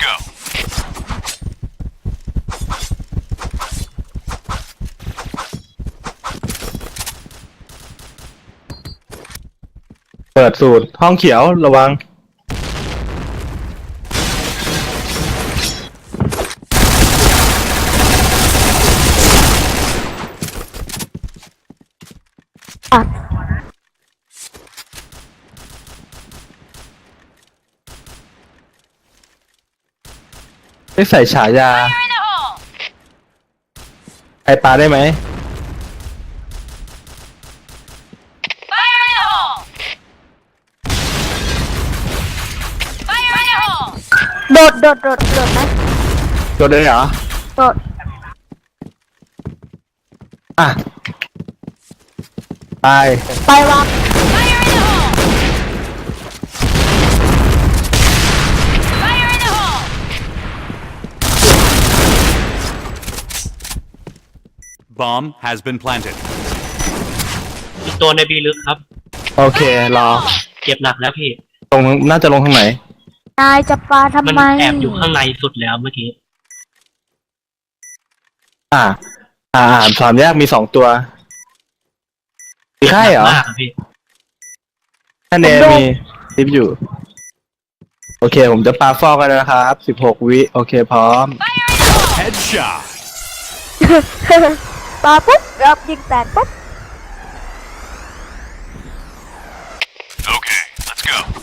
go. เปิดสูตร ห้องเขียวระวัง อะ ไม่ใส่ฉายา Fire in the hole! ใครปาได้ไหม Fire in the hole! Fire in the hole! โดดโดดโดดโดดนะโดนเลยเหรอ โดดอะตายไปวาง Fire in the hole! Fire in the hole! Bomb has been planted. อีกตัวในบีลึกครับ โอเครอเจ็บหนักแล้วพี่ ตรงน่าจะลงทางไหน นายจะปาทำมันไมแอบอยู่ข้างในสุดแล้วเมื่อกี้ อ่า อ่าอ่าสามแยกมีสองตัวมีใช่เหรอมากครับพี่ ท่านเนมีทิปอยู่ โอเค ผมจะปาฟอกกันนะครับสิบหกวิ โอเค พร้อม Fire in the hole! Headshot. Tapos, dropkick tag. Okay, let's go.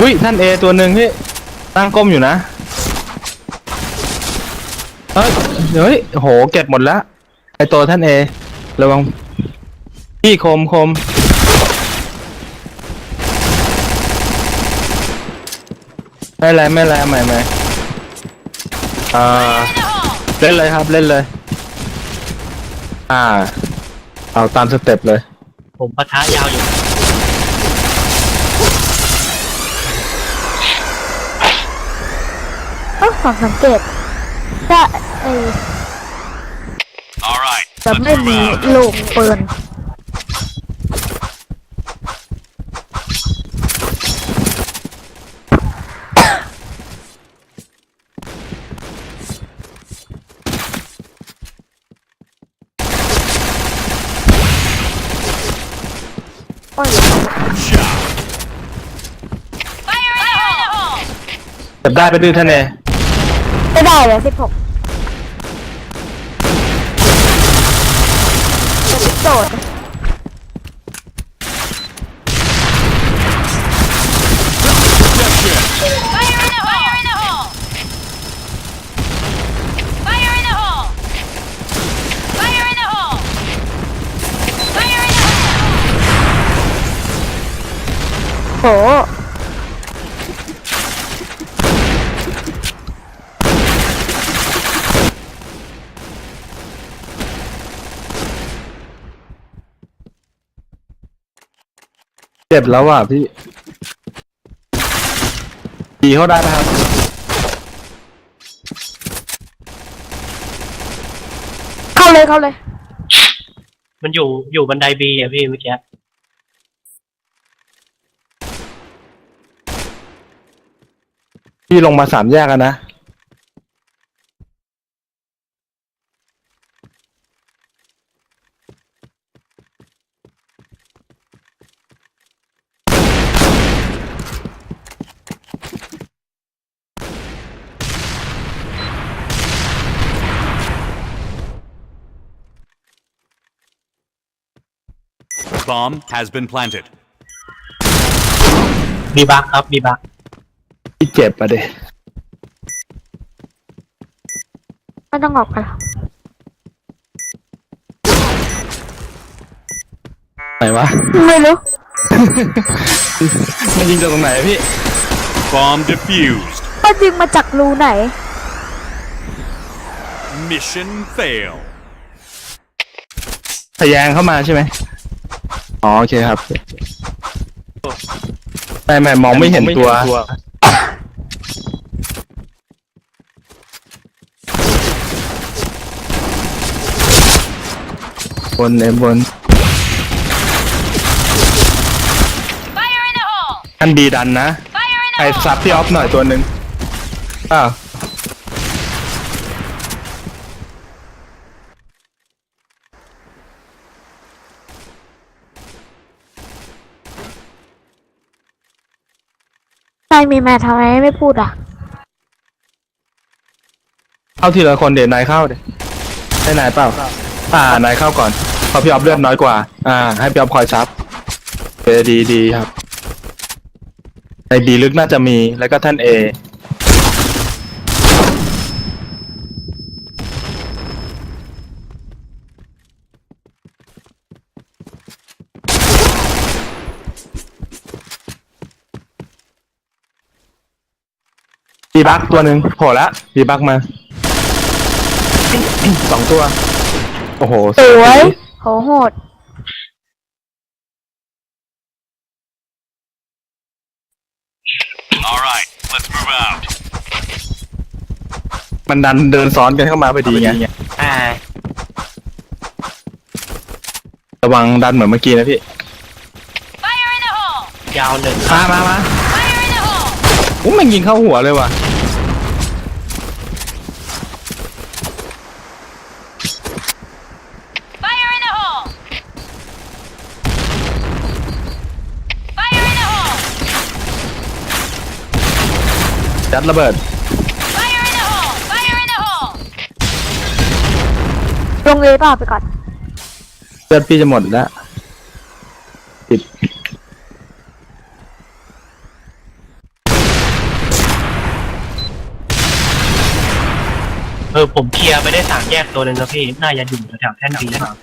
อุ้ยท่านเอตัวหนึ่งที่ตั้งก้มอยู่นะเฮ้ยเฮ้ยโหเก็บหมดแล้วไอตัวท่านเอระวังพี่คมคมไม่เป็นไรไม่เป็นไรใหม่ใหม่อ่าเล่นเลยครับเล่นเลย อ่า เอาตามสเต็ปเลย ผมปะทะยาวอยู่ เอ้าความสังเกตจะไอ All right, จะ let's ไม่ move มี out. ลูกปืน โอ้ย Shot. Fire in the hole! เก็บได้ไปดื้อท่านเอ ไม่ได้เลยสิบหกจะโดด Protection. Fire in the hole! Fire in the hole! Fire in the hole! Fire in the hole! โห เจ็บแล้วอะพี่ดีเขาได้นะครับ เข้าเลยเข้าเลย มันอยู่อยู่บันไดบีอะพี่เมื่อกี้พี่ลงมาสามแยกกันนะ Bomb has been planted. มีบักครับ มีบักพี่เจ็บอะเด็ไม่ต้องออกกันหรอกไหนวะ ไม่รู้ มันยิงจากตรงไหนพี่ Bomb defused. มันยิงมาจากรูไหน Mission fail. ทะแยงเข้ามาใช่ไหม อ๋อโอเคครับไม่ไม่มองไม่เห็นตัว บนเอ็มบน Fire in the hole! อันบีดันนะ Fire in ไอ้ the hole! ซับพี่ออฟหน่อยตัวหนึ่งอ้าว มีแม่ทำไมไม่พูดอะเข้าทีละคนเดี๋ยวนายเข้าเดี๋ยให้นายเปล่า อ่านายเข้าก่อนเพราะพี่ออฟเลือดน้อยกว่า อ่า ให้พี่ออฟคอยซับเออดีดีครับในบีลึกน่าจะมีแล้วก็ท่านเอ ดีบักตัวหนึ่งโผล่ละดีบักมา สองตัว โอ้โหสวยโหโหด All right, let's move out. มันดันเดินซ้อนกันเข้ามาพอดีไงอ่าระวังดันเหมือนเมื่อกี้นะพี่ Fire in the hole! ยาวหนึ่งมามามา Fire in the hole! อุ้ยมันยิงเข้าหัวเลยว่ะ Fire in the hole! Fire in the hole! จัดระเบิด Fire in the hole! Fire in the hole! ลงเลยเปล่าไปก่อนเลือดพี่จะหมดแล้วติด เออผมเคลียร์ไปได้สามแยกตัวหนึ่งแล้วพี่น่าจะอยู่แถวๆแท่นบีนะครับ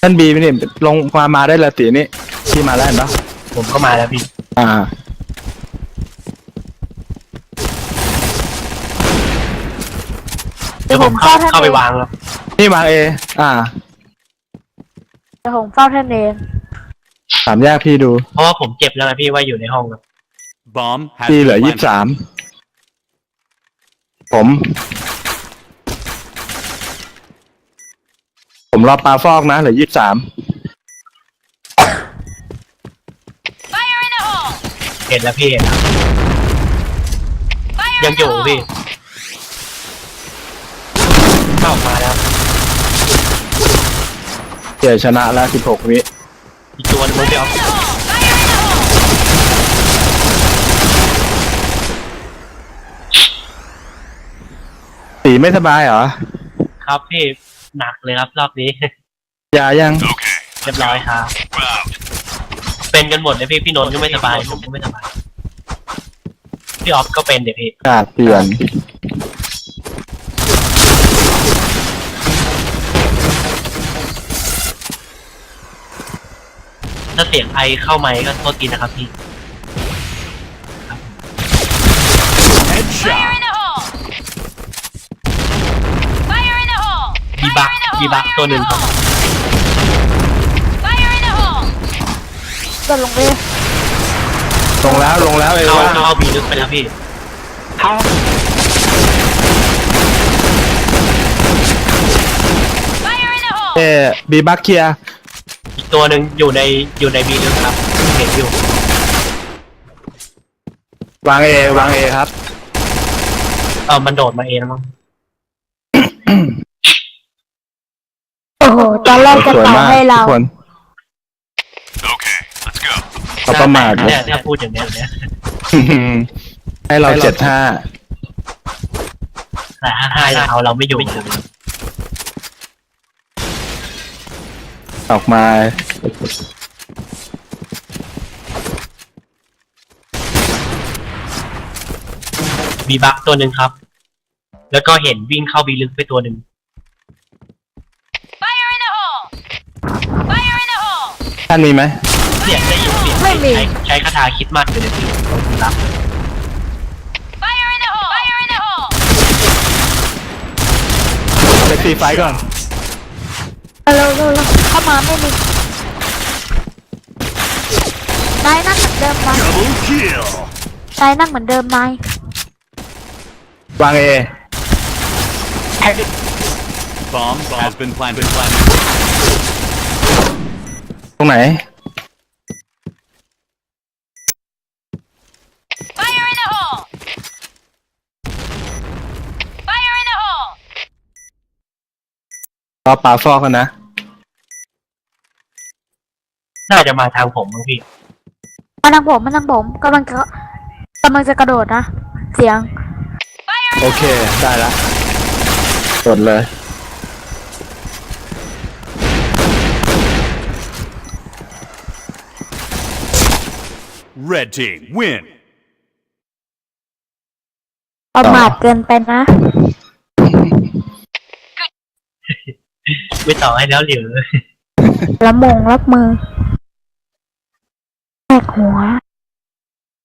ท่านบีนี่ลงมามาได้ละตีนี่พี่มาแล้วเห็นปะผมก็มาแล้วพี่ อ่า เดี๋ยวผมเข้าเข้าไปวางแล้วนี่มาเอ อ่าเดี๋ยวผมเฝ้าท่านเองสามแยกพี่ดู เพราะว่าผมเจ็บแล้วนะพี่ว่าอยู่ในห้องแล้ว Bomb has พี่เหลือ been ยี่สิบ planted. สาม ผม ผมรอปลาฟอกนะเหลือยี่สิบสาม Fire in the hole! เห็นแล้วพี่เห็นแล้ว Fire ยัง in อยู่ the พี่ hole! เข้าออกมาแล้วเสียชนะแล้วสิบหกวิอีกตัวหนึงพี่ออฟ Fire in the hole! Fire in the hole! สีไม่สบายเหรอ ครับพี่ หนักเลยครับรอบนี้ยายัง Okay, เรียบร้อยครับ move out. เป็นกันหมดเลยพี่พี่นนท์ก็ไม่สบายผมก็ไม่สบาย พี่ออฟก็เป็นเดี๋ยวพี่กาดเปลี่ยนถ้าเสียงไอเข้าไมค์ก็โทษทีนะครับพี่ บีบัก Fire in the hole! บีบักตัวหนึ่งครับ Fire in the hole! โดดลงไปลงแล้วลงแล้วเอเข้าว่าเข้าบีลึกไปแล้วพี่ Fire in the hole! เอบีบักเคลียร์อีกตัวหนึ่งอยู่ในอยู่ในบีลึกครับเห็นอยู่วางเอวางเอครับเออมันโดดมาเองแล้วมั้ง โอ้โห ตอนแรกจะสวยเป่ามากให้เรา ทุกคน Okay, let's go. เขาประมาทเนี่ยถ้าพูดอย่างเนี้ยเนี่ยให้เราเจ็ดห้าแต่ถ้าให้เอาเราไม่อยู่ออกมาบีบักตัวหนึ่งครับ แล้วก็เห็นวิ่งเข้าบีลึกไปตัวหนึ่ง Fire in the hole! Fire in the hole! ท่านมีไหมเสียงได้ยินเสียงไม่ไม่มี ใช้ใช้คาถาคิดมากเลยพี่รับ Fire in the hole! Fire in the hole! เซ็กซี่ไฟก่อนเร็วเร็วเร็วเข้ามาไม่มีนายนั่งเหมือนเดิมนาย Double kill. นายนั่งเหมือนเดิมนายวางเอ Bomb has been planted. Planted. ตรงไหน Fire in the hole! Fire in the hole! รอปาฟอกกันนะ น่าจะมาทางผมมั้งพี่มาทางผมมาทางผมกำลังจะกำลังจะกระโดดนะ เสียง Fire in โอเคได้ละกดเลย Red team win. ประมาทเกินไปนะ ไม่ต่อให้แล้วเหลือละมงรับมือแตกหัว